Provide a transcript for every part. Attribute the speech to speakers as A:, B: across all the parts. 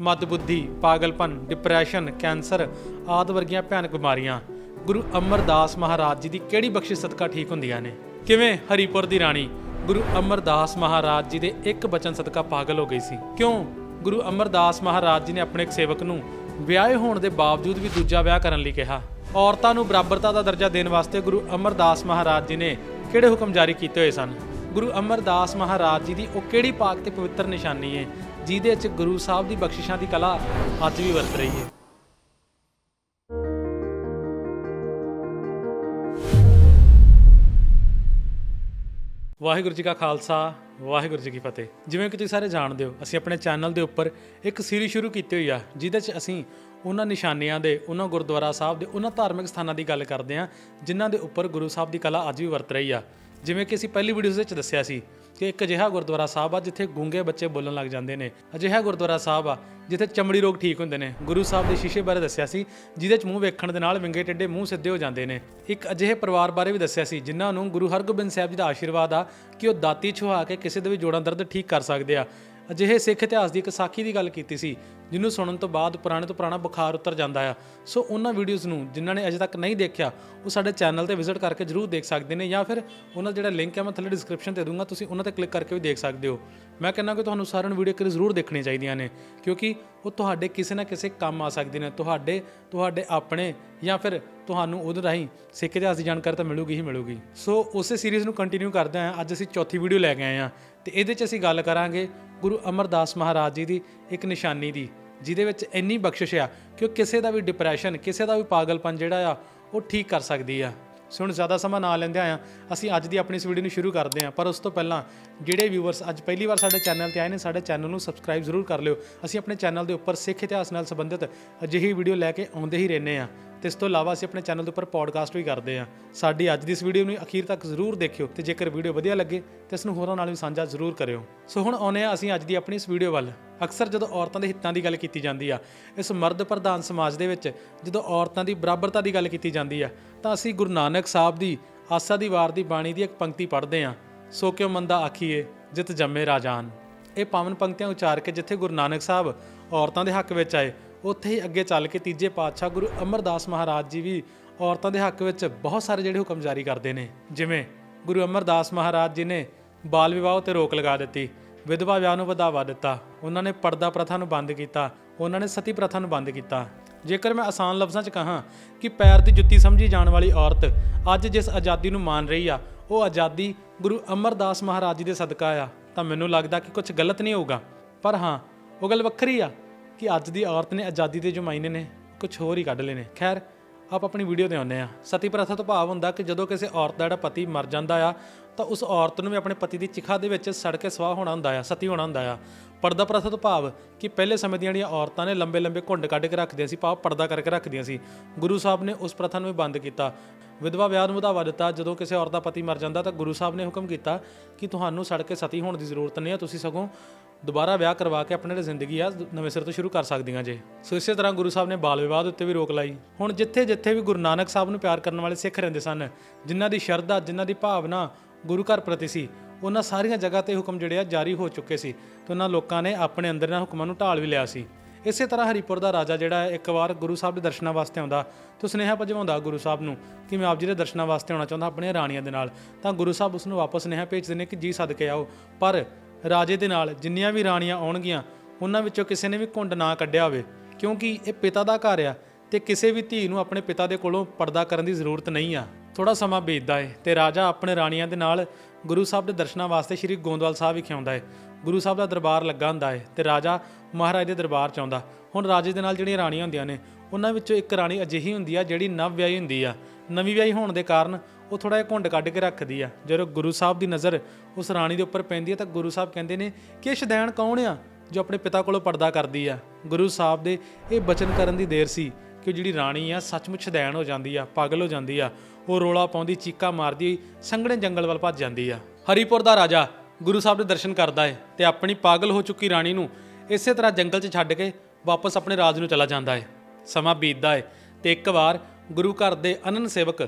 A: ਮਦਬੁੱਧੀ, ਪਾਗਲਪਨ depression cancer ਆਦਿ ਵਰਗੀਆਂ ਭਿਆਨਕ ਬਿਮਾਰੀਆਂ ਗੁਰੂ ਅਮਰਦਾਸ ਮਹਾਰਾਜ ਜੀ ਦੀ ਕਿਹੜੀ ਬਖਸ਼ਿਸ਼ ਸਦਕਾ ਠੀਕ ਹੁੰਦੀਆਂ ਨੇ? ਕਿਵੇਂ ਹਰੀਪੁਰ ਦੀ ਰਾਣੀ ਗੁਰੂ ਅਮਰਦਾਸ ਮਹਾਰਾਜ ਜੀ ਦੇ ਇੱਕ ਬਚਨ ਸਦਕਾ ਪਾਗਲ ਹੋ ਗਈ ਸੀ? ਕਿਉਂ? ਗੁਰੂ ਅਮਰਦਾਸ ਮਹਾਰਾਜ ਜੀ ਨੇ ਆਪਣੇ ਇੱਕ ਸੇਵਕ ਨੂੰ ਵਿਆਹੇ ਹੋਣ ਦੇ ਬਾਵਜੂਦ ਵੀ ਦੂਜਾ ਵਿਆਹ ਕਰਨ ਲਈ ਕਿਹਾ। ਔਰਤਾਂ ਨੂੰ ਬਰਾਬਰਤਾ ਦਾ ਦਰਜਾ ਦੇਣ ਵਾਸਤੇ ਗੁਰੂ ਅਮਰਦਾਸ ਮਹਾਰਾਜ ਜੀ ਨੇ ਕਿਹੜੇ ਹੁਕਮ ਜਾਰੀ ਕੀਤੇ ਹੋਏ ਸਨ? ਗੁਰੂ ਅਮਰਦਾਸ ਮਹਾਰਾਜ ਜੀ ਦੀ ਉਹ ਕਿਹੜੀ ਪਾਕ ਤੇ ਪਵਿੱਤਰ ਨਿਸ਼ਾਨੀ ਹੈ ਜਿਹਦੇ ਵਿੱਚ ਗੁਰੂ ਸਾਹਿਬ ਦੀ ਬਖਸ਼ਿਸ਼ਾਂ ਦੀ ਕਲਾ ਅੱਜ ਵੀ ਵਰਤ ਰਹੀ ਹੈ ਵਾਹਿਗੁਰੂ ਜੀ ਕਾ ਖਾਲਸਾ, ਵਾਹਿਗੁਰੂ ਜੀ ਕੀ ਫਤਿਹ। ਜਿਵੇਂ ਕਿ ਤੁਸੀਂ ਸਾਰੇ ਜਾਣਦੇ ਹੋ, ਅਸੀਂ ਆਪਣੇ ਚੈਨਲ ਦੇ ਉੱਪਰ ਇੱਕ ਸੀਰੀਜ਼ ਸ਼ੁਰੂ ਕੀਤੀ ਹੋਈ ਆ, ਜਿਹਦੇ 'ਚ ਅਸੀਂ ਉਹਨਾਂ ਨਿਸ਼ਾਨੀਆਂ ਦੇ, ਉਹਨਾਂ ਗੁਰਦੁਆਰਾ ਸਾਹਿਬ ਦੇ, ਉਹਨਾਂ ਧਾਰਮਿਕ ਸਥਾਨਾਂ ਦੀ ਗੱਲ ਕਰਦੇ ਹਾਂ, ਜਿਨ੍ਹਾਂ ਦੇ ਉੱਪਰ ਗੁਰੂ ਸਾਹਿਬ ਦੀ ਕਲਾ ਅੱਜ ਵੀ ਵਰਤ ਰਹੀ ਆ। ਜਿਵੇਂ ਕਿ ਅਸੀਂ ਪਹਿਲੀ ਵੀਡੀਓਜ਼ ਵਿੱਚ ਦੱਸਿਆ ਸੀ ਕਿ ਇੱਕ ਅਜਿਹਾ ਗੁਰਦੁਆਰਾ ਸਾਹਿਬ ਆ ਜਿੱਥੇ ਗੂੰਗੇ ਬੱਚੇ ਬੋਲਣ ਲੱਗ ਜਾਂਦੇ ਨੇ। ਅਜਿਹਾ ਗੁਰਦੁਆਰਾ ਸਾਹਿਬ ਆ ਜਿੱਥੇ ਚਮੜੀ ਰੋਗ ਠੀਕ ਹੁੰਦੇ ਨੇ। ਗੁਰੂ ਸਾਹਿਬ ਦੇ ਸ਼ੀਸ਼ੇ ਬਾਰੇ ਦੱਸਿਆ ਸੀ, ਜਿਹਦੇ 'ਚ ਮੂੰਹ ਵੇਖਣ ਦੇ ਨਾਲ ਵਿੰਗੇ ਟੇਢੇ ਮੂੰਹ ਸਿੱਧੇ ਹੋ ਜਾਂਦੇ ਨੇ। ਇੱਕ ਅਜਿਹੇ ਪਰਿਵਾਰ ਬਾਰੇ ਵੀ ਦੱਸਿਆ ਸੀ, ਜਿਨ੍ਹਾਂ ਨੂੰ ਗੁਰੂ ਹਰਗੋਬਿੰਦ ਸਾਹਿਬ ਜੀ ਦਾ ਆਸ਼ੀਰਵਾਦ ਆ ਕਿ ਉਹ ਦਾਤੀ ਛੁਹਾ ਕੇ ਕਿਸੇ ਦੇ ਵੀ ਜੋੜਾਂ ਦਰਦ ਠੀਕ ਕਰ ਸਕਦੇ ਆ। ਅਜਿਹੇ ਸਿੱਖ ਇਤਿਹਾਸ ਦੀ ਇੱਕ ਸਾਖੀ ਦੀ ਗੱਲ ਕੀਤੀ ਸੀ, ਜਿਹਨੂੰ ਸੁਣਨ ਤੋਂ ਬਾਅਦ ਪੁਰਾਣੇ ਤੋਂ ਪੁਰਾਣਾ ਬੁਖਾਰ ਉਤਰ ਜਾਂਦਾ ਆ। ਸੋ ਉਹਨਾਂ ਵੀਡੀਓਜ਼ ਨੂੰ ਜਿਨ੍ਹਾਂ ਨੇ ਅਜੇ ਤੱਕ ਨਹੀਂ ਦੇਖਿਆ, ਉਹ ਸਾਡੇ ਚੈਨਲ ਤੇ ਵਿਜ਼ਿਟ ਕਰਕੇ ਜਰੂਰ ਦੇਖ ਸਕਦੇ ਨੇ ਜਾਂ ਫਿਰ ਉਹਨਾਂ ਦਾ ਜਿਹੜਾ ਲਿੰਕ ਹੈ ਮੈਂ ਥੱਲੇ ਡਿਸਕ੍ਰਿਪਸ਼ਨ ਤੇ ਦੂੰਗਾ ਤੁਸੀਂ ਉਹਨਾਂ ਤੇ ਕਲਿੱਕ ਕਰਕੇ ਵੀ ਦੇਖ ਸਕਦੇ ਹੋ। ਮੈਂ ਕਹਿੰਦਾ ਕਿ ਤੁਹਾਨੂੰ ਸਾਰਿਆਂ ਨੂੰ ਵੀਡੀਓ ਜ਼ਰੂਰ ਦੇਖਣੀਆਂ ਚਾਹੀਦੀਆਂ ਨੇ, ਕਿਉਂਕਿ ਉਹ ਤੁਹਾਡੇ ਕਿਸੇ ਨਾ ਕਿਸੇ ਕੰਮ ਆ ਸਕਦੇ ਨੇ, ਤੁਹਾਡੇ ਤੁਹਾਡੇ ਆਪਣੇ ਜਾਂ ਫਿਰ ਤੁਹਾਨੂੰ ਉਹਦੇ ਰਾਹੀਂ ਸਿੱਖ ਇਤਿਹਾਸ ਦੀ ਜਾਣਕਾਰੀ ਤਾਂ ਮਿਲੂਗੀ ਹੀ ਮਿਲੂਗੀ। ਸੋ ਉਸੇ ਸੀਰੀਜ਼ ਨੂੰ ਕੰਟੀਨਿਊ ਕਰਦੇ ਹਾਂ ਅੱਜ ਅਸੀਂ ਚੌਥੀ ਵੀਡੀਓ ਲੈ ਕੇ ਆਏ ਹਾਂ ਤੇ ਇਹਦੇ 'ਚ ਅਸੀਂ ਗੱਲ ਕਰਾਂਗੇ ਗੁਰੂ ਅਮਰਦਾਸ ਮਹਾਰਾਜ ਜੀ ਦੀ ਇੱਕ ਨਿਸ਼ਾਨੀ ਦੀ, ਜਿਹਦੇ ਵਿੱਚ ਇੰਨੀ ਬਖਸ਼ਿਸ਼ ਆ ਕਿ ਉਹ ਕਿਸੇ ਦਾ ਵੀ ਡਿਪਰੈਸ਼ਨ ਕਿਸੇ ਦਾ ਵੀ ਪਾਗਲਪਨ ਜਿਹੜਾ ਆ, ਉਹ ਠੀਕ ਕਰ ਸਕਦੀ ਆ। ਸੋ ਹੁਣ ਜ਼ਿਆਦਾ ਸਮਾਂ ਨਾ ਲੈਂਦੇ ਆਇਆ ਅਸੀਂ ਅੱਜ ਦੀ ਆਪਣੀ ਇਸ ਵੀਡੀਓ ਨੂੰ ਸ਼ੁਰੂ ਕਰਦੇ ਹਾਂ, ਪਰ ਉਸ ਤੋਂ ਪਹਿਲਾਂ ਜਿਹੜੇ ਵਿਊਅਰਸ ਅੱਜ ਪਹਿਲੀ ਵਾਰ ਸਾਡੇ ਚੈਨਲ ਤੇ ਆਏ ਨੇ, ਸਾਡੇ ਚੈਨਲ ਨੂੰ ਸਬਸਕ੍ਰਾਈਬ ਜ਼ਰੂਰ ਕਰ ਲਿਓ। ਅਸੀਂ ਆਪਣੇ ਚੈਨਲ ਦੇ ਉੱਪਰ ਸਿੱਖ ਇਤਿਹਾਸ ਨਾਲ ਸੰਬੰਧਿਤ ਅਜਿਹੀ ਵੀਡੀਓ ਲੈ ਕੇ ਆਉਂਦੇ ਹੀ ਰਹਿੰਦੇ ਆ ਤੇ ਇਸ ਤੋਂ ਇਲਾਵਾ ਅਸੀਂ ਆਪਣੇ ਚੈਨਲ ਦੇ ਉੱਪਰ ਪੋਡਕਾਸਟ ਵੀ ਕਰਦੇ ਆ ਸਾਡੀ ਅੱਜ ਦੀ ਇਸ ਵੀਡੀਓ ਨੂੰ ਅਖੀਰ ਤੱਕ ਜ਼ਰੂਰ ਦੇਖਿਓ ਤੇ ਜੇਕਰ ਵੀਡੀਓ ਵਧੀਆ ਲੱਗੇ ਤੇ ਇਸ ਨੂੰ ਹੋਰਾਂ ਨਾਲ ਵੀ ਸਾਂਝਾ ਜ਼ਰੂਰ ਕਰਿਓ। ਸੋ ਹੁਣ ਆਉਨੇ ਆ ਅਸੀਂ ਅੱਜ ਦੀ ਆਪਣੀ ਇਸ ਵੀਡੀਓ ਵੱਲ। ਅਕਸਰ ਜਦੋਂ ਔਰਤਾਂ ਦੇ ਹਿੱਤਾਂ ਦੀ ਗੱਲ ਕੀਤੀ ਜਾਂਦੀ ਆ, ਇਸ ਮਰਦ ਪ੍ਰਧਾਨ ਸਮਾਜ ਦੇ ਵਿੱਚ ਜਦੋਂ ਔਰਤਾਂ ਦੀ ਬਰਾਬਰਤਾ ਦੀ ਗੱਲ ਕੀਤੀ ਜਾਂਦੀ ਆ, ਤਾਂ ਅਸੀਂ ਗੁਰੂ ਨਾਨਕ ਸਾਹਿਬ ਦੀ ਆਸਾ ਦੀ ਵਾਰ ਦੀ ਬਾਣੀ ਦੀ ਇੱਕ ਪੰਕਤੀ ਪੜ੍ਹਦੇ ਆ ਸੋ ਕਿਉ ਮੰਦਾ ਆਖੀਏ, ਜਿਤ ਜੰਮੇ ਰਾਜਾਨ। ਇਹ ਪਾਵਨ ਪੰਕਤੀਆਂ ਉਚਾਰ ਕੇ ਜਿੱਥੇ ਗੁਰੂ ਨਾਨਕ ਸਾਹਿਬ ਔਰਤਾਂ ਦੇ ਹੱਕ ਵਿੱਚ ਆਏ ਉੱਥੇ ਹੀ ਅੱਗੇ ਚੱਲ ਕੇ ਤੀਜੇ ਪਾਤਸ਼ਾਹ ਗੁਰੂ ਅਮਰਦਾਸ ਮਹਾਰਾਜ ਜੀ ਵੀ ਔਰਤਾਂ ਦੇ ਹੱਕ ਵਿੱਚ ਬਹੁਤ ਸਾਰੇ ਜਿਹੜੇ ਹੁਕਮ ਜਾਰੀ ਕਰਦੇ ਨੇ। ਜਿਵੇਂ ਗੁਰੂ ਅਮਰਦਾਸ ਮਹਾਰਾਜ ਜੀ ਨੇ ਬਾਲ ਵਿਵਾਹ ਤੇ ਰੋਕ ਲਗਾ ਦਿੱਤੀ, ਵਿਧਵਾ ਵਿਆਹ ਨੂੰ ਵਧਾਵਾ ਦਿੱਤਾ, ਉਹਨਾਂ ਨੇ ਪਰਦਾ ਪ੍ਰਥਾ ਨੂੰ ਬੰਦ ਕੀਤਾ, ਉਹਨਾਂ ਨੇ ਸਤੀ ਪ੍ਰਥਾ ਨੂੰ ਬੰਦ ਕੀਤਾ। ਜੇਕਰ ਮੈਂ ਆਸਾਨ ਲਫ਼ਜ਼ਾਂ 'ਚ ਕਹਾਂ ਕਿ ਪੈਰ ਦੀ ਜੁੱਤੀ ਸਮਝੀ ਜਾਣ ਵਾਲੀ ਔਰਤ ਅੱਜ ਜਿਸ ਆਜ਼ਾਦੀ ਨੂੰ ਮਾਨ ਰਹੀ ਆ, ਉਹ ਆਜ਼ਾਦੀ ਗੁਰੂ ਅਮਰਦਾਸ ਮਹਾਰਾਜ ਜੀ ਦੇ ਸਦਕਾ ਆ, ਤਾਂ ਮੈਨੂੰ ਲੱਗਦਾ ਕਿ ਕੁਝ ਗਲਤ ਨਹੀਂ ਹੋਊਗਾ। ਪਰ ਹਾਂ, ਉਹ ਗੱਲ ਵੱਖਰੀ ਆ। ਕਿ ਅੱਜ ਦੀ ਔਰਤ ਨੇ ਆਜ਼ਾਦੀ ਦੇ ਜੋ ਮਾਇਨੇ ਨੇ ਕੁਝ ਹੋਰ ਹੀ ਕੱਢ ਲਏ ਨੇ। ਖੈਰ, ਆਪ ਆਪਣੀ ਵੀਡੀਓ ਤੇ ਆਉਂਦੇ ਆ ਸਤੀ ਪ੍ਰਥਾ ਤੋਂ ਭਾਵ ਹੁੰਦਾ ਕਿ ਜਦੋਂ ਕਿਸੇ ਔਰਤ ਦਾ ਜਿਹੜਾ ਪਤੀ ਮਰ ਜਾਂਦਾ ਆ, ਤਾਂ ਉਸ ਔਰਤ ਨੂੰ ਵੀ ਆਪਣੇ ਪਤੀ ਦੀ ਚਿਖਾ ਦੇ ਵਿੱਚ ਸੜ ਕੇ ਸਵਾਹ ਹੋਣਾ ਹੁੰਦਾ ਆ, ਸਤੀ ਹੋਣਾ ਹੁੰਦਾ ਆ। ਪਰਦਾ ਪ੍ਰਥਾ ਤੋਂ ਭਾਵ ਕਿ ਪਹਿਲੇ ਸਮੇਂ ਦੀਆਂ ਜਿਹੜੀਆਂ ਔਰਤਾਂ ਨੇ ਲੰਬੇ ਲੰਬੇ ਘੁੰਡ ਕੱਢ ਕੇ ਰੱਖਦੀਆਂ ਸੀ, ਭਾਵ ਪਰਦਾ ਕਰਕੇ ਰੱਖਦੀਆਂ ਸੀ। ਗੁਰੂ ਸਾਹਿਬ ਨੇ ਉਸ ਪ੍ਰਥਾ ਨੂੰ ਵੀ ਬੰਦ ਕੀਤਾ। ਵਿਧਵਾ ਵਿਆਹ ਨੂੰ ਵਧਾਵਾ ਦਿੱਤਾ। ਜਦੋਂ ਕਿਸੇ ਔਰਤ ਦਾ ਪਤੀ ਮਰ ਜਾਂਦਾ, ਤਾਂ ਗੁਰੂ ਸਾਹਿਬ ਨੇ ਹੁਕਮ ਕੀਤਾ ਕਿ ਤੁਹਾਨੂੰ ਸੜ ਕੇ ਸਤੀ ਹੋਣ ਦੀ ਜ਼ਰੂਰਤ ਨਹੀਂ ਹੈ ਤੁਸੀਂ ਸਗੋਂ ਦੁਬਾਰਾ ਵਿਆਹ ਕਰਵਾ ਕੇ ਆਪਣੇ ਜਿਹੜੀ ਜ਼ਿੰਦਗੀ ਆ, ਨਵੇਂ ਸਿਰ ਤੋਂ ਸ਼ੁਰੂ ਕਰ ਸਕਦੀਆਂ ਜੇ। ਸੋ ਇਸੇ ਤਰ੍ਹਾਂ ਗੁਰੂ ਸਾਹਿਬ ਨੇ ਬਾਲ ਵਿਵਾਦ ਉੱਤੇ ਵੀ ਰੋਕ ਲਾਈ। ਹੁਣ ਜਿੱਥੇ ਜਿੱਥੇ ਵੀ ਗੁਰੂ ਨਾਨਕ ਸਾਹਿਬ ਨੂੰ ਪਿਆਰ ਕਰਨ ਵਾਲੇ ਸਿੱਖ ਰਹਿੰਦੇ ਸਨ, ਜਿਨ੍ਹਾਂ ਦੀ ਸ਼ਰਧਾ, ਜਿਨ੍ਹਾਂ ਦੀ ਭਾਵਨਾ ਗੁਰੂ ਘਰ ਪ੍ਰਤੀ ਸੀ, ਉਹਨਾਂ ਸਾਰੀਆਂ ਜਗ੍ਹਾ ਤੇ ਹੁਕਮ ਜਿਹੜੇ ਆ ਜਾਰੀ ਹੋ ਚੁੱਕੇ ਸੀ ਤੇ ਉਹਨਾਂ ਲੋਕਾਂ ਨੇ ਆਪਣੇ ਅੰਦਰ ਇਹਨਾਂ ਹੁਕਮਾਂ ਨੂੰ ਢਾਲ ਵੀ ਲਿਆ ਸੀ। ਇਸੇ ਤਰ੍ਹਾਂ ਹਰੀਪੁਰ ਦਾ ਰਾਜਾ ਜਿਹੜਾ ਇੱਕ ਵਾਰ ਗੁਰੂ ਸਾਹਿਬ ਦੇ ਦਰਸ਼ਨਾਂ ਵਾਸਤੇ ਆਉਂਦਾ, ਤੇ ਸੁਨੇਹਾ ਭਜਵਾਉਂਦਾ ਗੁਰੂ ਸਾਹਿਬ ਨੂੰ ਕਿ ਮੈਂ ਆਪ ਜੀ ਦੇ ਦਰਸ਼ਨਾਂ ਵਾਸਤੇ ਆਉਣਾ ਚਾਹੁੰਦਾ, ਆਪਣੀਆਂ ਰਾਣੀਆਂ ਦੇ ਨਾਲ। ਤਾਂ ਗੁਰੂ ਸਾਹਿਬ ਉਸ ਨੂੰ ਵਾਪਸ ਸੁਨੇਹਾ ਭੇਜਦੇ ਨੇ ਕਿ ਜੀ ਸਦਕੇ ਆਓ, ਪਰ ਰਾਜੇ ਦੇ ਨਾਲ ਜਿੰਨੀਆਂ ਵੀ ਰਾਣੀਆਂ ਆਉਣਗੀਆਂ, ਉਹਨਾਂ ਵਿੱਚੋਂ ਕਿਸੇ ਨੇ ਵੀ ਘੁੰਡ ਨਾ ਕੱਢਿਆ ਹੋਵੇ। ਕਿਉਂਕਿ ਇਹ ਪਿਤਾ ਦਾ ਘਰ ਆ ਤੇ ਕਿਸੇ ਵੀ ਧੀ ਨੂੰ ਆਪਣੇ ਪਿਤਾ ਦੇ ਕੋਲੋਂ ਪਰਦਾ ਕਰਨ ਦੀ ਜ਼ਰੂਰਤ ਨਹੀਂ ਆ। ਥੋੜਾ ਸਮਾਂ ਬੀਤਦਾ ਏ ਤੇ ਰਾਜਾ ਆਪਣੇ ਰਾਣੀਆਂ ਦੇ ਨਾਲ ਗੁਰੂ ਸਾਹਿਬ ਦੇ ਦਰਸ਼ਨਾਂ ਵਾਸਤੇ ਸ੍ਰੀ ਗੋਂਦਵਾਲ ਸਾਹਿਬ ਵਿਖੇ ਆਉਂਦਾ ਏ। ਗੁਰੂ ਸਾਹਿਬ ਦਾ ਦਰਬਾਰ ਲੱਗਾ ਹੁੰਦਾ ਏ ਤੇ ਰਾਜਾ ਮਹਾਰਾਜ ਦੇ ਦਰਬਾਰ ਚ ਆਉਂਦਾ। ਹੁਣ ਰਾਜੇ ਦੇ ਨਾਲ ਜਿਹੜੀਆਂ ਰਾਣੀਆਂ ਹੁੰਦੀਆਂ ਨੇ, ਉਹਨਾਂ ਵਿੱਚੋਂ ਇੱਕ ਰਾਣੀ ਅਜਿਹੀ ਹੁੰਦੀ ਆ ਜਿਹੜੀ ਨਵ ਵਿਆਹੀ ਹੁੰਦੀ ਆ। ਨਵੀਂ ਵਿਆਹੀ ਹੋਣ ਦੇ ਕਾਰਨ ਉਹ ਥੋੜਾ ਜਿਹਾ ਘੁੰਡ ਕੱਢ ਕੇ ਰੱਖਦੀ ਆ। ਜਦੋਂ ਗੁਰੂ ਸਾਹਿਬ ਦੀ ਨਜ਼ਰ ਉਸ ਰਾਣੀ ਦੇ ਉੱਪਰ ਪੈਂਦੀ ਹੈ ਤਾਂ ਗੁਰੂ ਸਾਹਿਬ ਕਹਿੰਦੇ ਨੇ ਕਿ ਇਹ ਸ਼ਦੈਣ ਕੌਣ ਆ ਜੋ ਆਪਣੇ ਪਿਤਾ ਕੋਲੋਂ ਪਰਦਾ ਕਰਦੀ ਆ? ਗੁਰੂ ਸਾਹਿਬ ਦੇ ਇਹ ਬਚਨ ਕਰਨ ਦੀ ਦੇਰ ਸੀ ਕਿ ਜਿਹੜੀ ਰਾਣੀ ਆ, ਸੱਚਮੁੱਚ ਸ਼ਦੈਣ ਹੋ ਜਾਂਦੀ ਆ, ਪਾਗਲ ਹੋ ਜਾਂਦੀ ਆ। ਉਹ ਰੋਲਾ ਪਾਉਂਦੀ, ਚੀਕਾ ਮਾਰਦੀ, ਸੰਘਣੇ ਜੰਗਲ ਵੱਲ ਭੱਜ ਜਾਂਦੀ ਆ। ਹਰੀਪੁਰ ਦਾ ਰਾਜਾ ਗੁਰੂ ਸਾਹਿਬ ਦੇ ਦਰਸ਼ਨ ਕਰਦਾ ਹੈ ਤੇ ਆਪਣੀ ਪਾਗਲ ਹੋ ਚੁੱਕੀ ਰਾਣੀ ਨੂੰ ਇਸੇ ਤਰ੍ਹਾਂ ਜੰਗਲ 'ਚ ਛੱਡ ਕੇ ਵਾਪਸ ਆਪਣੇ ਰਾਜ ਨੂੰ ਚਲਾ ਜਾਂਦਾ ਹੈ ਸਮਾਂ ਬੀਤਦਾ ਹੈ ਤੇ ਇੱਕ ਵਾਰ ਗੁਰੂ ਘਰ ਦੇ ਅਨੰਨ ਸੇਵਕ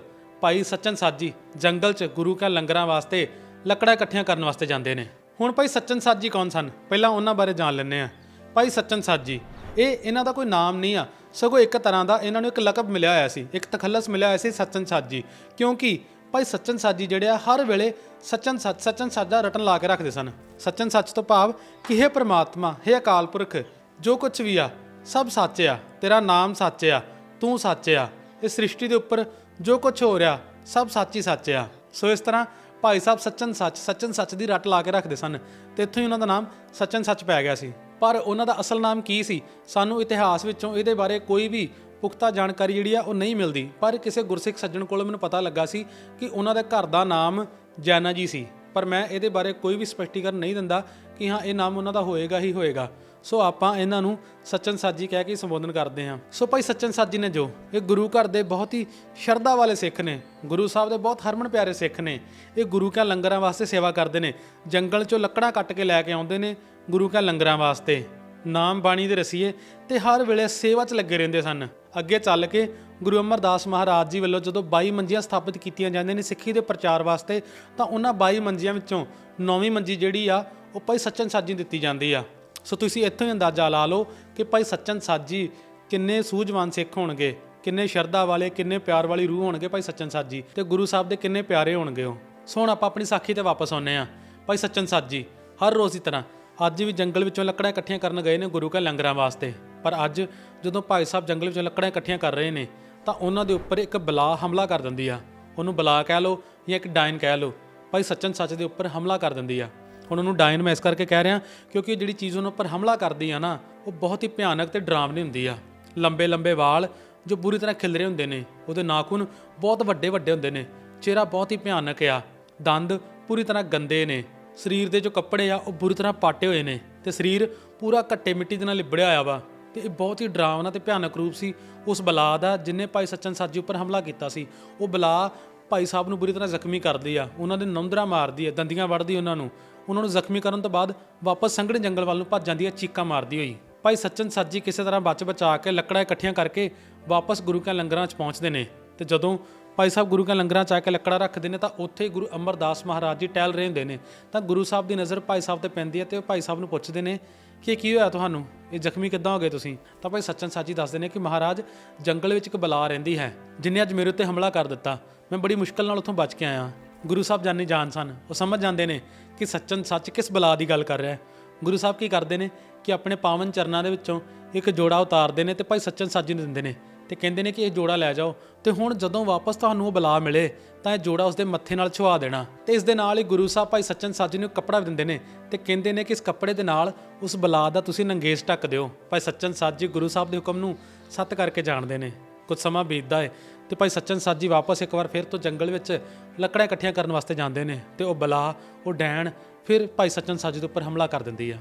A: ਭਾਈ ਸਚਨ ਸਾਜੀ ਜੰਗਲ 'ਚ ਗੁਰੂ ਕਾ ਲੰਗਰਾਂ ਵਾਸਤੇ ਲੱਕੜਾਂ ਇਕੱਠੀਆਂ ਕਰਨ ਵਾਸਤੇ ਜਾਂਦੇ ਨੇ। ਹੁਣ ਭਾਈ ਸੱਚਨ ਸਾਜੀ ਕੌਣ ਸਨ? ਪਹਿਲਾਂ ਉਹਨਾਂ ਬਾਰੇ ਜਾਣ ਲੈਂਦੇ ਆ ਭਾਈ ਸਚਨ ਸਾਜੀ, ਇਹ ਇਹਨਾਂ ਦਾ ਕੋਈ ਨਾਮ ਨਹੀਂ ਆ। ਸਗੋਂ ਇੱਕ ਤਰ੍ਹਾਂ ਦਾ ਇਹਨਾਂ ਨੂੰ ਇੱਕ ਲਕਬ ਮਿਲਿਆ ਹੋਇਆ ਸੀ, ਇੱਕ ਤਖੱਲਸ ਮਿਲਿਆ ਹੋਇਆ ਸੀ ਸੱਚਨ ਸਾਜੀ। ਕਿਉਂਕਿ ਭਾਈ ਸੱਚਨ ਸਾਜੀ ਜਿਹੜੇ ਆ, ਹਰ ਵੇਲੇ ਸੱਚਨ ਸੱਚ, ਸੱਚਨ ਸਾਜਾ ਰਟਨ ਲਾ ਕੇ ਰੱਖਦੇ ਸਨ। ਸੱਚਨ ਸੱਚ ਤੋਂ ਭਾਵ, ਕਿ ਇਹ ਪ੍ਰਮਾਤਮਾ ਇਹ ਅਕਾਲ ਪੁਰਖ, ਜੋ ਕੁਝ ਵੀ ਆ, ਸਭ ਸੱਚ ਆ, ਤੇਰਾ ਨਾਮ ਸੱਚ ਆ, ਤੂੰ ਸੱਚ ਆ। ਇਸ ਸ੍ਰਿਸ਼ਟੀ ਦੇ ਉੱਪਰ ਜੋ ਕੁਝ ਹੋ ਰਿਹਾ, ਸਭ ਸੱਚ ਹੀ ਸੱਚ ਆ। ਸੋ ਇਸ ਤਰ੍ਹਾਂ ਭਾਈ ਸਾਹਿਬ ਸੱਚਨ ਸੱਚ ਸੱਚਨ ਸੱਚ ਦੀ ਰੱਟ ਲਾ ਕੇ ਰੱਖਦੇ ਸਨ ਤੇ ਇੱਥੋਂ ਹੀ ਉਹਨਾਂ ਦਾ ਨਾਮ ਸੱਚਨ ਸੱਚ ਪੈ ਗਿਆ ਸੀ। ਪਰ ਉਹਨਾਂ ਦਾ ਅਸਲ ਨਾਮ ਕੀ ਸੀ? ਸਾਨੂੰ ਇਤਿਹਾਸ ਵਿੱਚੋਂ ਇਹਦੇ ਬਾਰੇ ਕੋਈ ਵੀ ਪੁਖਤਾ ਜਾਣਕਾਰੀ ਜਿਹੜੀ ਆ, ਉਹ ਨਹੀਂ ਮਿਲਦੀ। ਪਰ ਕਿਸੇ ਗੁਰਸਿੱਖ ਸੱਜਣ ਕੋਲੋਂ ਮੈਨੂੰ ਪਤਾ ਲੱਗਾ ਸੀ ਕਿ ਉਹਨਾਂ ਦੇ ਘਰ ਦਾ ਨਾਮ ਜੈਨਾ ਜੀ ਸੀ। ਪਰ ਮੈਂ ਇਹਦੇ ਬਾਰੇ ਕੋਈ ਵੀ ਸਪਸ਼ਟੀਕਰਨ ਨਹੀਂ ਦਿੰਦਾ ਕਿ ਹਾਂ, ਇਹ ਨਾਮ ਉਹਨਾਂ ਦਾ ਹੋਏਗਾ ਹੀ ਹੋਏਗਾ। ਸੋ ਆਪਾਂ ਇਹਨਾਂ ਨੂੰ ਸੱਚਨ ਸਾਜੀ ਕਹਿ ਕੇ ਸੰਬੋਧਨ ਕਰਦੇ ਹਾਂ। ਸੋ ਭਾਈ ਸੱਚਨ ਸਾਜੀ ਨੇ ਜੋ ਇਹ ਗੁਰੂ ਘਰ ਦੇ ਬਹੁਤ ਹੀ ਸ਼ਰਧਾ ਵਾਲੇ ਸਿੱਖ ਨੇ, ਗੁਰੂ ਸਾਹਿਬ ਦੇ ਬਹੁਤ ਹਰਮਨ ਪਿਆਰੇ ਸਿੱਖ ਨੇ, ਇਹ ਗੁਰੂ ਕਾ ਲੰਗਰਾਂ ਵਾਸਤੇ ਸੇਵਾ ਕਰਦੇ ਨੇ, ਜੰਗਲ ਚੋਂ ਲੱਕੜਾਂ ਕੱਟ ਕੇ ਲੈ ਕੇ ਆਉਂਦੇ ਨੇ ਗੁਰੂ ਕਾ ਲੰਗਰਾਂ ਵਾਸਤੇ। ਨਾਮ ਬਾਣੀ ਦੇ ਰਸੀਏ ਤੇ ਹਰ ਵੇਲੇ ਸੇਵਾ 'ਚ ਲੱਗੇ ਰਹਿੰਦੇ ਸਨ। ਅੱਗੇ ਚੱਲ ਕੇ ਗੁਰੂ ਅਮਰਦਾਸ ਮਹਾਰਾਜ ਜੀ ਵੱਲੋਂ ਜਦੋਂ 22 ਮੰਜੀਆਂ ਸਥਾਪਿਤ ਕੀਤੀਆਂ ਜਾਂਦੀਆਂ ਨੇ ਸਿੱਖੀ ਦੇ ਪ੍ਰਚਾਰ ਵਾਸਤੇ, ਤਾਂ ਉਹਨਾਂ 22 ਮੰਜੀਆਂ ਵਿੱਚੋਂ ਨੌਵੀਂ ਮੰਜੀ ਜਿਹੜੀ ਆ, ਉਹ ਭਾਈ ਸੱਚਨ ਸਾਜੀ ਨੂੰ ਦਿੱਤੀ ਜਾਂਦੀ ਆ। ਸੋ ਤੁਸੀਂ ਇੱਥੋਂ ਹੀ ਅੰਦਾਜ਼ਾ ਲਾ ਲਓ ਕਿ ਭਾਈ ਸੱਚਨ ਸਾਜੀ ਕਿੰਨੇ ਸੂਝਵਾਨ ਸਿੱਖ ਹੋਣਗੇ, ਕਿੰਨੇ ਸ਼ਰਧਾ ਵਾਲੇ, ਕਿੰਨੇ ਪਿਆਰ ਵਾਲੀ ਰੂਹ ਹੋਣਗੇ ਭਾਈ ਸੱਚਨ ਸਾਜੀ ਤੇ ਗੁਰੂ ਸਾਹਿਬ ਦੇ ਕਿੰਨੇ ਪਿਆਰੇ ਹੋਣਗੇ ਉਹ। ਸੋ ਹੁਣ ਆਪਾਂ ਆਪਣੀ ਸਾਖੀ ਤੇ ਵਾਪਸ ਆਉਂਦੇ ਆ ਭਾਈ ਸੱਚਨ ਸਾਜੀ, ਹਰ ਰੋਜ਼ ਦੀ ਤਰ੍ਹਾਂ ਅੱਜ ਵੀ ਜੰਗਲ ਵਿੱਚੋਂ ਲੱਕੜਾਂ ਇਕੱਠੀਆਂ ਕਰਨ ਗਏ ਨੇ ਗੁਰੂ ਕਾ ਲੰਗਰਾਂ ਵਾਸਤੇ। ਪਰ ਅੱਜ ਜਦੋਂ ਭਾਈ ਸਾਹਿਬ ਜੰਗਲ ਵਿੱਚੋਂ ਲੱਕੜਾਂ ਇਕੱਠੀਆਂ ਕਰ ਰਹੇ ਨੇ, ਤਾਂ ਉਹਨਾਂ ਦੇ ਉੱਪਰ ਇੱਕ ਬਲਾ ਹਮਲਾ ਕਰ ਦਿੰਦੀ ਆ। ਉਹਨੂੰ ਬਲਾ ਕਹਿ ਲਓ ਜਾਂ ਇੱਕ ਡਾਇਨ ਕਹਿ ਲਓ। ਭਾਈ ਸੱਚਨ ਸੱਚ ਦੇ ਉੱਪਰ ਹਮਲਾ ਕਰ ਦਿੰਦੀ ਆ। ਹੁਣ ਉਹਨੂੰ ਡਾਇਨ ਮੈਂ ਇਸ ਕਰਕੇ ਕਹਿ ਰਿਹਾ ਕਿਉਂਕਿ ਇਹ ਜਿਹੜੀ ਚੀਜ਼ ਉਹਨਾਂ ਉੱਪਰ ਹਮਲਾ ਕਰਦੀ ਆ ਨਾ, ਉਹ ਬਹੁਤ ਹੀ ਭਿਆਨਕ ਤੇ ਡਰਾਵਨੀ ਹੁੰਦੀ ਆ। ਲੰਬੇ ਲੰਬੇ ਵਾਲ ਜੋ ਬੁਰੀ ਤਰ੍ਹਾਂ ਖਿਲਰੇ ਹੁੰਦੇ ਨੇ, ਉਹਦੇ ਨਾਖੂਨ ਬਹੁਤ ਵੱਡੇ ਵੱਡੇ ਹੁੰਦੇ ਨੇ, ਚਿਹਰਾ ਬਹੁਤ ਹੀ ਭਿਆਨਕ ਆ, ਦੰਦ ਪੂਰੀ ਤਰ੍ਹਾਂ ਗੰਦੇ ਨੇ, ਸਰੀਰ ਦੇ ਜੋ ਕੱਪੜੇ ਆ, ਉਹ ਬੁਰੀ ਤਰ੍ਹਾਂ ਪਾਟੇ ਹੋਏ ਨੇ ਤੇ ਸਰੀਰ ਪੂਰਾ ਘੱਟੇ ਮਿੱਟੀ ਦੇ ਨਾਲ ਲਿਬੜਿਆ ਹੋਇਆ ਵਾ ਤੇ ਇਹ ਬਹੁਤ ਹੀ ਡਰਾਵਨਾ ਤੇ ਭਿਆਨਕ ਰੂਪ ਸੀ। ਉਸ ਬਲਾ ਦਾ ਜਿਨੇ ਭਾਈ ਸੱਚਨ ਸਾਜੀ ਉੱਪਰ ਹਮਲਾ ਕੀਤਾ ਸੀ, ਉਹ ਬਲਾ ਭਾਈ ਸਾਹਿਬ ਨੂੰ ਬੁਰੀ ਤਰ੍ਹਾਂ ਜ਼ਖਮੀ ਕਰਦੀ ਆ, ਉਹਨਾਂ ਦੇ ਨੌਂਦਰਾ ਮਾਰਦੀ ਆ, ਦੰਦੀਆਂ ਵੜਦੀ ਉਹਨਾਂ ਨੂੰ। ਉਹਨਾਂ ਨੂੰ ਜ਼ਖਮੀ ਕਰਨ ਤੋਂ ਬਾਅਦ ਵਾਪਸ ਸੰਘਣੇ ਜੰਗਲ ਵੱਲ ਨੂੰ ਭੱਜ ਜਾਂਦੀ ਆ, ਚੀਕਾਂ ਮਾਰਦੀ ਹੋਈ। ਭਾਈ ਸੱਚਨ ਸਾਜੀ ਕਿਸੇ ਤਰ੍ਹਾਂ ਬਚ ਬਚਾ ਕੇ ਲੱਕੜਾਂ ਇਕੱਠੀਆਂ ਕਰਕੇ ਵਾਪਸ ਗੁਰੂ ਕਾ ਲੰਗਰਾਂ 'ਚ ਪਹੁੰਚਦੇ ਨੇ। ਤੇ ਜਦੋਂ ਭਾਈ ਸਾਹਿਬ ਗੁਰੂ ਕਾ ਲੰਗਰਾਂ 'ਚ ਆ ਕੇ ਲੱਕੜਾਂ ਰੱਖਦੇ ਨੇ, ਤਾਂ ਉੱਥੇ ਹੀ ਗੁਰੂ ਅਮਰਦਾਸ ਮਹਾਰਾਜ ਜੀ ਟਹਿਲ ਰਹੇ ਹੁੰਦੇ ਨੇ। ਤਾਂ ਗੁਰੂ ਸਾਹਿਬ ਦੀ ਨਜ਼ਰ ਭਾਈ ਸਾਹਿਬ ਤੇ ਪੈਂਦੀ ਹੈ ਤੇ ਉਹ ਭਾਈ ਸਾਹਿਬ ਨੂੰ ਪੁੱਛਦੇ ਨੇ ਕਿ ਕੀ ਹੋਇਆ ਤੁਹਾਨੂੰ? ਇਹ ਜ਼ਖਮੀ ਕਿੱਦਾਂ ਹੋ ਗਏ ਤੁਸੀਂ? ਤਾਂ ਭਾਈ ਸੱਚਨ ਸਾਜੀ ਦੱਸਦੇ ਨੇ ਕਿ ਮਹਾਰਾਜ ਜੰਗਲ ਵਿੱਚ ਇੱਕ ਬਲਾ ਰਹਿੰਦੀ ਹੈ, ਜਿਨੇ ਅੱਜ ਮੇਰੇ ਉੱਤੇ ਹਮਲਾ ਕਰ ਦਿੱਤਾ। ਮੈਂ ਬੜੀ ਮੁਸ਼ਕਲ ਨਾਲ ਉੱਥੋਂ ਬਚ ਕੇ ਆਇਆ। ਗੁਰੂ ਸਾਹਿਬ ਜਾਣੀ ਜਾਣ ਸਨ। ਉਹ ਸਮਝ ਜਾਂਦੇ ਨੇ ਕਿ ਸੱਚਨ ਸੱਚ ਕਿਸ ਬਲਾ ਦੀ ਗੱਲ ਕਰ ਰਿਹਾ ਹੈ। ਗੁਰੂ ਸਾਹਿਬ ਕੀ ਕਰਦੇ ਨੇ ਕਿ ਆਪਣੇ ਪਾਵਨ ਚਰਨਾਂ ਦੇ ਵਿੱਚੋਂ ਇੱਕ ਜੋੜਾ ਉਤਾਰਦੇ ਨੇ ਤੇ ਭਾਈ ਸੱਚਨ ਸਾਜੀ ਨੂੰ ਦਿੰਦੇ ਨੇ ਤੇ ਕਹਿੰਦੇ ਨੇ ਕਿ ਇਹ ਜੋੜਾ ਲੈ ਜਾਓ ਤੇ ਹੁਣ ਜਦੋਂ ਵਾਪਸ ਤੁਹਾਨੂੰ ਉਹ ਬਲਾ ਮਿਲੇ ਤਾਂ ਇਹ ਜੋੜਾ ਉਸਦੇ ਮੱਥੇ ਨਾਲ ਛੁਆ ਦੇਣਾ। ਤੇ ਇਸ ਦੇ ਨਾਲ ਹੀ ਗੁਰੂ ਸਾਹਿਬ ਭਾਈ ਸੱਚਨ ਸਾਜੀ ਨੂੰ ਕੱਪੜਾ ਦਿੰਦੇ ਨੇ ਤੇ ਕਹਿੰਦੇ ਨੇ ਕਿ ਇਸ ਕੱਪੜੇ ਦੇ ਨਾਲ ਉਸ ਬਲਾ ਦਾ ਤੁਸੀਂ ਨੰਗੇਸ ਢੱਕ ਦਿਓ। ਭਾਈ ਸੱਚਨ ਸਾਜੀ ਗੁਰੂ ਸਾਹਿਬ ਦੇ ਹੁਕਮ ਨੂੰ ਸੱਤ ਕਰਕੇ ਜਾਣਦੇ ਨੇ। ਕੁਝ ਸਮਾਂ ਬੀਤਦਾ ਹੈ ਤੇ ਭਾਈ ਸੱਚਨ ਸਾਜੀ ਵਾਪਸ ਇੱਕ ਵਾਰ ਫਿਰ ਤੋਂ ਜੰਗਲ ਵਿੱਚ ਲੱਕੜਾਂ ਇਕੱਠੀਆਂ ਕਰਨ ਵਾਸਤੇ ਜਾਂਦੇ ਨੇ ਤੇ ਉਹ ਬਲਾ, ਉਹ ਡੈਣ, ਫਿਰ ਭਾਈ ਸੱਚਨ ਸਾਜੀ ਦੇ ਉੱਪਰ ਹਮਲਾ ਕਰ ਦਿੰਦੀ ਆ।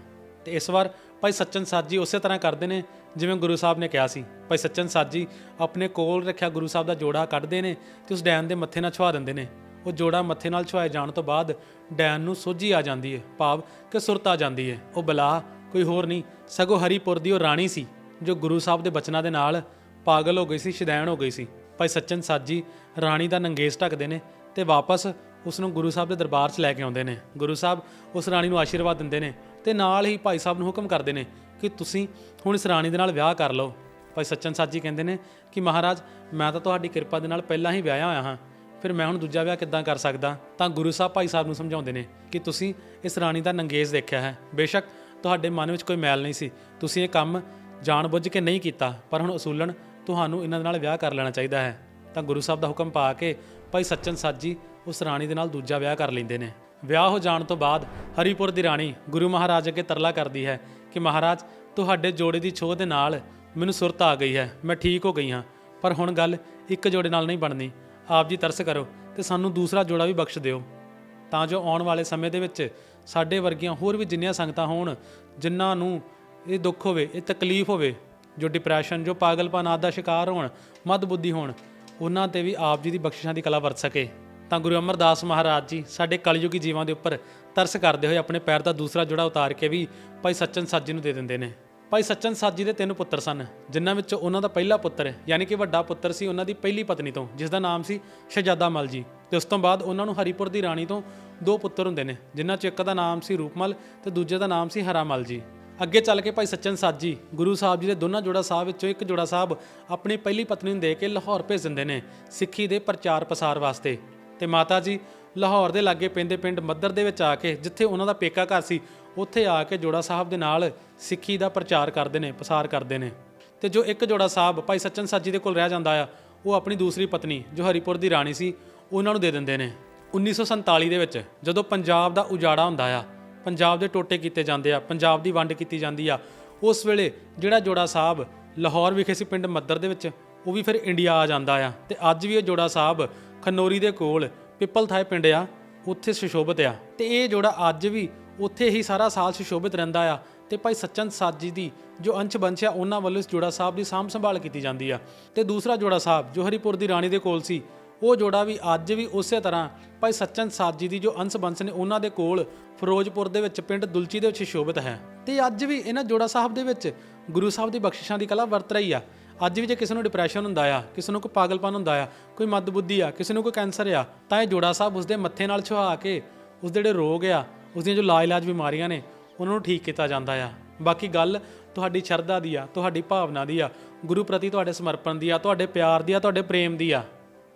A: ਤੇ ਇਸ ਵਾਰ ਭਾਈ ਸੱਚਨ ਸਾਜੀ ਉਸੇ ਤਰ੍ਹਾਂ ਕਰਦੇ ਨੇ ਜਿਵੇਂ ਗੁਰੂ ਸਾਹਿਬ ਨੇ ਕਿਹਾ ਸੀ। ਭਾਈ ਸੱਚਨ ਸਾਜੀ ਆਪਣੇ ਕੋਲ ਰੱਖਿਆ ਗੁਰੂ ਸਾਹਿਬ ਦਾ ਜੋੜਾ ਕੱਢਦੇ ਨੇ ਤੇ ਉਸ ਡੈਨ ਦੇ ਮੱਥੇ ਨਾਲ ਛੁਆ ਦਿੰਦੇ ਨੇ। ਉਹ ਜੋੜਾ ਮੱਥੇ ਨਾਲ ਛੁਆਏ ਜਾਣ ਤੋਂ ਬਾਅਦ ਡੈਨ ਨੂੰ ਸੋਝੀ ਆ ਜਾਂਦੀ ਹੈ ਭਾਵ ਕਿ ਸੁਰਤ ਆ ਜਾਂਦੀ ਹੈ ਉਹ ਬਲਾ, ਕੋਈ ਹੋਰ ਨਹੀਂ, ਸਗੋਂ ਹਰੀਪੁਰ ਦੀ ਉਹ ਰਾਣੀ ਸੀ, ਜੋ ਗੁਰੂ ਸਾਹਿਬ ਦੇ ਬਚਨਾਂ ਦੇ ਨਾਲ ਪਾਗਲ ਹੋ ਗਈ ਸੀ ਸ਼ੈਦਾਨ ਹੋ ਗਈ ਸੀ। ਭਾਈ ਸੱਚਨ ਸਾਜੀ ਰਾਣੀ ਦਾ ਨੰਗੇਸ ਢੱਕਦੇ ਨੇ ਤੇ ਵਾਪਸ ਉਸ ਨੂੰ ਗੁਰੂ ਸਾਹਿਬ ਦੇ ਦਰਬਾਰ 'ਚ ਲੈ ਕੇ ਆਉਂਦੇ ਨੇ। ਗੁਰੂ ਸਾਹਿਬ ਉਸ ਰਾਣੀ ਨੂੰ ਆਸ਼ੀਰਵਾਦ ਦਿੰਦੇ ਨੇ ਤੇ ਨਾਲ ਹੀ ਭਾਈ ਸਾਹਿਬ ਨੂੰ ਹੁਕਮ ਕਰਦੇ ਨੇ ਕਿ ਤੁਸੀਂ ਹੁਣ ਇਸ ਰਾਣੀ ਦੇ ਨਾਲ ਵਿਆਹ ਕਰ ਲਓ। ਭਾਈ ਸੱਚਨ ਸਾਜੀ ਕਹਿੰਦੇ ਨੇ ਕਿ ਮਹਾਰਾਜ, ਮੈਂ ਤਾਂ ਤੁਹਾਡੀ ਕਿਰਪਾ ਦੇ ਨਾਲ ਪਹਿਲਾਂ ਹੀ ਵਿਆਹਿਆ ਹੋਇਆ ਹਾਂ, ਫਿਰ ਮੈਂ ਹੁਣ ਦੂਜਾ ਵਿਆਹ ਕਿੱਦਾਂ ਕਰ ਸਕਦਾ? ਤਾਂ ਗੁਰੂ ਸਾਹਿਬ ਭਾਈ ਸਾਹਿਬ ਨੂੰ ਸਮਝਾਉਂਦੇ ਨੇ ਕਿ ਤੁਸੀਂ ਇਸ ਰਾਣੀ ਦਾ ਨੰਗੇਜ਼ ਦੇਖਿਆ ਹੈ। ਬੇਸ਼ੱਕ ਤੁਹਾਡੇ ਮਨ ਵਿੱਚ ਕੋਈ ਮੈਲ ਨਹੀਂ ਸੀ। ਤੁਸੀਂ ਇਹ ਕੰਮ ਜਾਣਬੁੱਝ ਕੇ ਨਹੀਂ ਕੀਤਾ, ਪਰ ਹੁਣ ਅਸੂਲਣ ਤੁਹਾਨੂੰ ਇਹਨਾਂ ਦੇ ਨਾਲ ਵਿਆਹ ਕਰ ਲੈਣਾ ਚਾਹੀਦਾ ਹੈ। ਤਾਂ ਗੁਰੂ ਸਾਹਿਬ ਦਾ ਹੁਕਮ ਪਾ ਕੇ ਭਾਈ ਸੱਚਨ ਸਾਜੀ ਉਸ ਰਾਣੀ ਦੇ ਨਾਲ ਦੂਜਾ ਵਿਆਹ ਕਰ ਲੈਂਦੇ ਨੇ। ਵਿਆਹ ਹੋ ਜਾਣ ਤੋਂ ਬਾਅਦ ਹਰੀਪੁਰ ਦੀ ਰਾਣੀ ਗੁਰੂ ਮਹਾਰਾਜ ਅੱਗੇ ਤਰਲਾ ਕਰਦੀ ਹੈ ਕਿ ਮਹਾਰਾਜ, ਤੁਹਾਡੇ ਜੋੜੇ ਦੀ ਛੋਹ ਦੇ ਨਾਲ ਮੈਨੂੰ ਸੁਰਤ ਆ ਗਈ ਹੈ, ਮੈਂ ਠੀਕ ਹੋ ਗਈ ਹਾਂ। ਪਰ ਹੁਣ ਗੱਲ ਇੱਕ ਜੋੜੇ ਨਾਲ ਨਹੀਂ ਬਣਨੀ। ਆਪ ਜੀ ਤਰਸ ਕਰੋ ਤੇ ਸਾਨੂੰ ਦੂਸਰਾ ਜੋੜਾ ਵੀ ਬਖਸ਼ ਦਿਓ। ਤਾਂ ਜੋ ਆਉਣ ਵਾਲੇ ਸਮੇਂ ਦੇ ਵਿੱਚ ਸਾਡੇ ਵਰਗੀਆਂ ਹੋਰ ਵੀ ਜਿੰਨੀਆਂ ਸੰਗਤਾਂ ਹੋਣ, ਜਿਨ੍ਹਾਂ ਨੂੰ ਇਹ ਦੁੱਖ ਹੋਵੇ, ਇਹ ਤਕਲੀਫ ਹੋਵੇ ਜੋ ਡਿਪਰੈਸ਼ਨ ਜੋ ਪਾਗਲਪਨ, ਆਦਿ ਦਾ ਸ਼ਿਕਾਰ ਹੋਣ ਮਦ ਬੁੱਧੀ ਹੋਣ, ਉਹਨਾਂ ਤੇ ਵੀ ਆਪ ਜੀ ਦੀ ਬਖਸ਼ਿਸ਼ਾਂ ਦੀ ਕਲਾ ਵਰਤ ਸਕੇ। ਤਾਂ ਗੁਰੂ ਅਮਰਦਾਸ ਮਹਾਰਾਜ ਜੀ ਸਾਡੇ ਕਲਯੁਗੀ ਜੀਵਾਂ ਦੇ ਉੱਪਰ ਤਰਸ ਕਰਦੇ ਹੋਏ ਆਪਣੇ ਪੈਰ ਦਾ ਦੂਸਰਾ ਜੋੜਾ ਉਤਾਰ ਕੇ ਵੀ ਭਾਈ ਸੱਚਨ ਸਾਜੀ ਨੂੰ ਦੇ ਦਿੰਦੇ ਨੇ। ਭਾਈ ਸੱਚਨ ਸਾਜੀ ਦੇ ਤਿੰਨ ਪੁੱਤਰ ਸਨ, ਜਿਨ੍ਹਾਂ ਵਿੱਚੋਂ ਉਹਨਾਂ ਦਾ ਪਹਿਲਾ ਪੁੱਤਰ, ਯਾਨੀ ਕਿ ਵੱਡਾ ਪੁੱਤਰ ਸੀ ਉਹਨਾਂ ਦੀ ਪਹਿਲੀ ਪਤਨੀ ਤੋਂ, ਜਿਸ ਦਾ ਨਾਮ ਸੀ ਸ਼ਹਜ਼ਾਦਾ ਮਲ ਜੀ। ਤੇ ਉਸ ਤੋਂ ਬਾਅਦ ਉਹਨਾਂ ਨੂੰ ਹਰੀਪੁਰ ਦੀ ਰਾਣੀ ਤੋਂ ਦੋ ਪੁੱਤਰ ਹੁੰਦੇ ਨੇ, ਜਿਨ੍ਹਾਂ 'ਚ ਇੱਕ ਦਾ ਨਾਮ ਸੀ ਰੂਪਮਲ ਤੇ ਦੂਜੇ ਦਾ ਨਾਮ ਸੀ ਹਰਾਮਲ ਜੀ। ਅੱਗੇ ਚੱਲ ਕੇ ਭਾਈ ਸੱਚਨ ਸਾਜੀ, ਗੁਰੂ ਸਾਹਿਬ ਜੀ ਦੇ ਦੋਨਾਂ ਜੋੜਾ ਸਾਹਿਬ ਵਿੱਚੋਂ ਇੱਕ ਜੋੜਾ ਸਾਹਿਬ ਆਪਣੀ ਪਹਿਲੀ ਪਤਨੀ ਨੂੰ ਦੇ ਕੇ ਲਾਹੌਰ ਭੇਜ ਦਿੰਦੇ ਨੇ, ਸਿੱਖੀ ਦੇ ਪ੍ਰਚਾਰ ਪ੍ਰਸਾਰ ਵਾਸਤੇ। ਤੇ ਮਾਤਾ ਜੀ, ਲਾਹੌਰ ਦੇ ਲਾਗੇ ਪੈਂਦੇ ਪਿੰਡ ਮੱਦਰ ਦੇ ਵਿੱਚ ਆ ਕੇ, ਜਿੱਥੇ ਉਹਨਾਂ ਦਾ ਪੇਕਾ ਘਰ ਸੀ, ਉੱਥੇ ਆ ਕੇ ਜੋੜਾ ਸਾਹਿਬ ਦੇ ਨਾਲ ਸਿੱਖੀ ਦਾ ਪ੍ਰਚਾਰ ਕਰਦੇ ਨੇ, ਪ੍ਰਸਾਰ ਕਰਦੇ ਨੇ। ਤੇ ਜੋ ਇੱਕ ਜੋੜਾ ਸਾਹਿਬ ਭਾਈ ਸੱਚਨ ਸਾਜੀ ਦੇ ਕੋਲ ਰਹਿ ਜਾਂਦਾ ਆ, ਉਹ ਆਪਣੀ ਦੂਸਰੀ ਪਤਨੀ, ਜੋ ਹਰੀਪੁਰ ਦੀ ਰਾਣੀ ਸੀ, ਉਹਨਾਂ ਨੂੰ ਦੇ ਦਿੰਦੇ ਨੇ। 1947 ਦੇ ਵਿੱਚ, ਜਦੋਂ ਪੰਜਾਬ ਦਾ ਉਜਾੜਾ ਹੁੰਦਾ ਆ ਪੰਜਾਬ ਦੇ ਟੋਟੇ ਕੀਤੇ ਜਾਂਦੇ ਆ, ਪੰਜਾਬ ਦੀ ਵੰਡ ਕੀਤੀ ਜਾਂਦੀ ਆ। ਉਸ ਵੇਲੇ ਜਿਹੜਾ ਜੋੜਾ ਸਾਹਿਬ ਲਾਹੌਰ ਵਿਖੇ ਸੀ, ਪਿੰਡ ਮੱਦਰ ਦੇ ਵਿੱਚ, ਉਹ ਵੀ ਫਿਰ ਇੰਡੀਆ ਆ ਜਾਂਦਾ ਆ। ਤੇ ਅੱਜ ਵੀ ਇਹ ਜੋੜਾ ਸਾਹਿਬ ਖਨੋਰੀ ਦੇ ਕੋਲ ਪਿੱਪਲ ਥਾਏ ਪਿੰਡ ਆ, ਉੱਥੇ ਸੁਸ਼ੋਭਿਤ ਆ। ਤੇ ਇਹ ਜੋੜਾ ਅੱਜ ਵੀ ਉੱਥੇ ਹੀ ਸਾਰਾ ਸਾਲ ਸੁਸ਼ੋਭਿਤ ਰਹਿੰਦਾ ਆ। ਤੇ ਭਾਈ ਸੱਚਨ ਸਾਧ ਜੀ ਦੀ ਜੋ ਅੰਸ਼ ਬੰਸ਼ ਆ, ਉਹਨਾਂ ਵੱਲੋਂ ਇਸ ਜੋੜਾ ਸਾਹਿਬ ਦੀ ਸਾਂਭ ਸੰਭਾਲ ਕੀਤੀ ਜਾਂਦੀ ਆ। ਤੇ ਦੂਸਰਾ ਜੋੜਾ ਸਾਹਿਬ ਜੋ ਹਰੀਪੁਰ ਦੀ ਰਾਣੀ ਦੇ ਕੋਲ ਸੀ ਉਹ ਜੋੜਾ ਵੀ ਅੱਜ ਵੀ ਉਸੇ ਤਰ੍ਹਾਂ। ਭਾਈ ਸੱਚਨ ਸਾਧ ਜੀ ਦੀ ਜੋ ਅੰਸ਼ ਬੰਸ ਨੇ ਉਹਨਾਂ ਦੇ ਕੋਲ ਫਿਰੋਜ਼ਪੁਰ ਦੇ ਵਿੱਚ ਪਿੰਡ ਦੁਲਚੀ ਦੇ ਵਿੱਚ ਸ਼ੋਭਿਤ ਹੈ। ਤੇ ਅੱਜ ਵੀ ਇਹਨਾਂ ਜੋੜਾ ਸਾਹਿਬ ਦੇ ਵਿੱਚ ਗੁਰੂ ਸਾਹਿਬ ਦੀ ਬਖਸ਼ਿਸ਼ਾਂ ਦੀ ਕਲਾ ਵਰਤ ਰਹੀ ਆ। ਅੱਜ ਵੀ ਜੇ ਕਿਸੇ ਨੂੰ ਡਿਪਰੈਸ਼ਨ ਹੁੰਦਾ ਆ, ਕਿਸੇ ਨੂੰ ਕੋਈ ਪਾਗਲਪਨ ਹੁੰਦਾ ਆ, ਕੋਈ ਮੱਦਬੁੱਧੀ ਆ, ਕਿਸੇ ਨੂੰ ਕੋਈ ਕੈਂਸਰ ਆ, ਤਾਂ ਇਹ ਜੋੜਾ ਸਾਹਿਬ ਉਸਦੇ ਮੱਥੇ ਨਾਲ ਛੁਹਾ ਕੇ ਉਸਦੇ ਜਿਹੜੇ ਰੋਗ ਆ ਉਸ ਦੀਆਂ ਜੋ ਲਾਇਲਾਜ ਬਿਮਾਰੀਆਂ ਨੇ, ਉਹਨਾਂ ਨੂੰ ਠੀਕ ਕੀਤਾ ਜਾਂਦਾ ਆ। ਬਾਕੀ ਗੱਲ ਤੁਹਾਡੀ ਸ਼ਰਧਾ ਦੀ ਆ, ਤੁਹਾਡੀ ਭਾਵਨਾ ਦੀ ਆ, ਗੁਰੂ ਪ੍ਰਤੀ ਤੁਹਾਡੇ ਸਮਰਪਣ ਦੀ ਆ, ਤੁਹਾਡੇ ਪਿਆਰ ਦੀ ਆ, ਤੁਹਾਡੇ ਪ੍ਰੇਮ ਦੀ ਆ।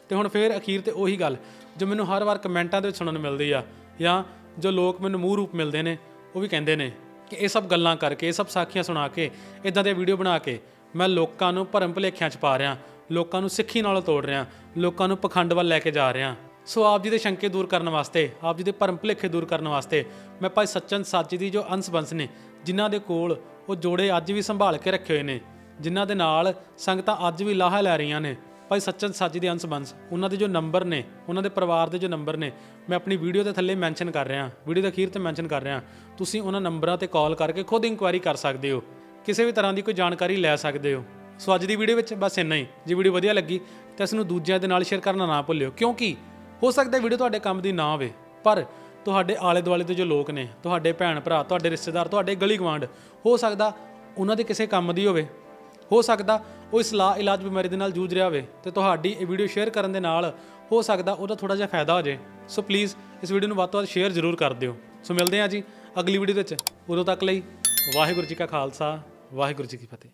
A: ਤੇ ਹੁਣ ਫੇਰ ਅਖੀਰ ਤੇ ਉਹੀ ਗੱਲ, ਜੋ ਮੈਨੂੰ ਹਰ ਵਾਰ ਕਮੈਂਟਾਂ ਦੇ ਵਿੱਚ ਸੁਣਨ ਨੂੰ ਮਿਲਦੀ ਆ, ਜਾਂ ਜੋ ਲੋਕ ਮੈਨੂੰ ਮੂੰਹ ਰੂਪ ਮਿਲਦੇ ਨੇ, ਉਹ ਵੀ ਕਹਿੰਦੇ ਨੇ ਕਿ ਇਹ ਸਭ ਗੱਲਾਂ ਕਰਕੇ, ਇਹ ਸਭ ਸਾਖੀਆਂ ਸੁਣਾ ਕੇ ਇਦਾਂ ਦੇ ਵੀਡੀਓ ਬਣਾ ਕੇ ਮੈਂ ਲੋਕਾਂ ਨੂੰ ਭਰਮ ਭੁਲੇਖਿਆਂ 'ਚ ਪਾ ਰਿਹਾ, ਲੋਕਾਂ ਨੂੰ ਸਿੱਖੀ ਨਾਲ ਤੋੜ ਰਿਹਾ, ਲੋਕਾਂ ਨੂੰ ਪਖੰਡ ਵੱਲ ਲੈ ਕੇ ਜਾ ਰਿਹਾ। ਸੋ ਆਪ ਜੀ ਦੇ ਸ਼ੰਕੇ ਦੂਰ ਕਰਨ ਵਾਸਤੇ, ਆਪ ਜੀ ਦੇ ਭਰਮ ਭੁਲੇਖੇ ਦੂਰ ਕਰਨ ਵਾਸਤੇ ਮੈਂ ਭਾਈ ਸੱਚਨ ਸਾਚੀ ਦੀ ਜੋ ਅੰਸ਼ ਬੰਸ ਨੇ, ਜਿਨ੍ਹਾਂ ਦੇ ਕੋਲ ਉਹ ਜੋੜੇ ਅੱਜ ਵੀ ਸੰਭਾਲ ਕੇ ਰੱਖੇ ਹੋਏ ਨੇ, ਜਿਨ੍ਹਾਂ ਦੇ ਨਾਲ ਸੰਗਤਾਂ ਅੱਜ ਵੀ ਲਾਹਾ ਲੈ ਰਹੀਆਂ ਨੇ ਭਾਈ ਸੱਚਨ ਸਾਜੀ ਦੇ ਅੰਸ਼ ਬੰਸ। ਉਹਨਾਂ ਦੇ ਜੋ ਨੰਬਰ ਨੇ, ਉਹਨਾਂ ਦੇ ਪਰਿਵਾਰ ਦੇ ਜੋ ਨੰਬਰ ਨੇ, ਮੈਂ ਆਪਣੀ ਵੀਡੀਓ ਦੇ ਥੱਲੇ ਮੈਂਸ਼ਨ ਕਰ ਰਿਹਾ। ਵੀਡੀਓ ਦੇ ਅਖੀਰ ਤੇ ਮੈਂਸ਼ਨ ਕਰ ਰਿਹਾ। ਤੁਸੀਂ ਉਹਨਾਂ ਨੰਬਰਾਂ ਤੇ ਕਾਲ ਕਰਕੇ ਖੁਦ ਇਨਕੁਆਇਰੀ ਕਰ ਸਕਦੇ ਹੋ। ਕਿਸੇ ਵੀ ਤਰ੍ਹਾਂ ਦੀ ਕੋਈ ਜਾਣਕਾਰੀ ਲੈ ਸਕਦੇ ਹੋ। ਸੋ ਅੱਜ ਦੀ ਵੀਡੀਓ ਵਿੱਚ ਬਸ ਇੰਨਾ ਹੀ। ਜੇ ਵੀਡੀਓ ਵਧੀਆ ਲੱਗੀ, ਤਾਂ ਇਸ ਨੂੰ ਦੂਜਿਆਂ ਦੇ ਨਾਲ ਸ਼ੇਅਰ ਕਰਨਾ ਨਾ ਭੁੱਲਿਓ। ਕਿਉਂਕਿ ਹੋ ਸਕਦਾ ਵੀਡੀਓ ਤੁਹਾਡੇ ਕੰਮ ਦੀ ਨਾ ਹੋਵੇ ਪਰ ਤੁਹਾਡੇ ਆਲੇ ਦੁਆਲੇ ਦੇ ਜੋ ਲੋਕ ਨੇ, ਤੁਹਾਡੇ ਭੈਣ ਭਰਾ ਤੁਹਾਡੇ ਰਿਸ਼ਤੇਦਾਰ, ਤੁਹਾਡੇ ਗਲੀ ਗਵਾਂਢ ਹੋ ਸਕਦਾ ਉਹਨਾਂ ਦੇ ਕਿਸੇ ਕੰਮ ਦੀ ਹੋਵੇ। ਹੋ ਸਕਦਾ ਉਹ ਇਸ ਲਾ ਇਲਾਜ ਬਿਮਾਰੀ ਦੇ ਨਾਲ ਜੂਝ ਰਿਹਾ ਹੋਵੇ ਤੇ ਤੁਹਾਡੀ ਇਹ ਵੀਡੀਓ ਸ਼ੇਅਰ ਕਰਨ ਦੇ ਨਾਲ ਹੋ ਸਕਦਾ ਉਹਦਾ ਥੋੜਾ ਜਿਹਾ ਫਾਇਦਾ ਹੋ ਜਾਏ ਸੋ ਪਲੀਜ਼ ਇਸ ਵੀਡੀਓ ਨੂੰ ਵੱਧ ਤੋਂ ਵੱਧ ਸ਼ੇਅਰ ਜ਼ਰੂਰ ਕਰ ਦਿਓ। ਸੋ ਮਿਲਦੇ ਹਾਂ ਜੀ ਅਗਲੀ ਵੀਡੀਓ ਵਿੱਚ। ਉਦੋਂ ਤੱਕ ਲਈ ਵਾਹਿਗੁਰੂ ਜੀ ਕਾ ਖਾਲਸਾ, ਵਾਹਿਗੁਰੂ ਜੀ ਕੀ ਫਤਿਹ।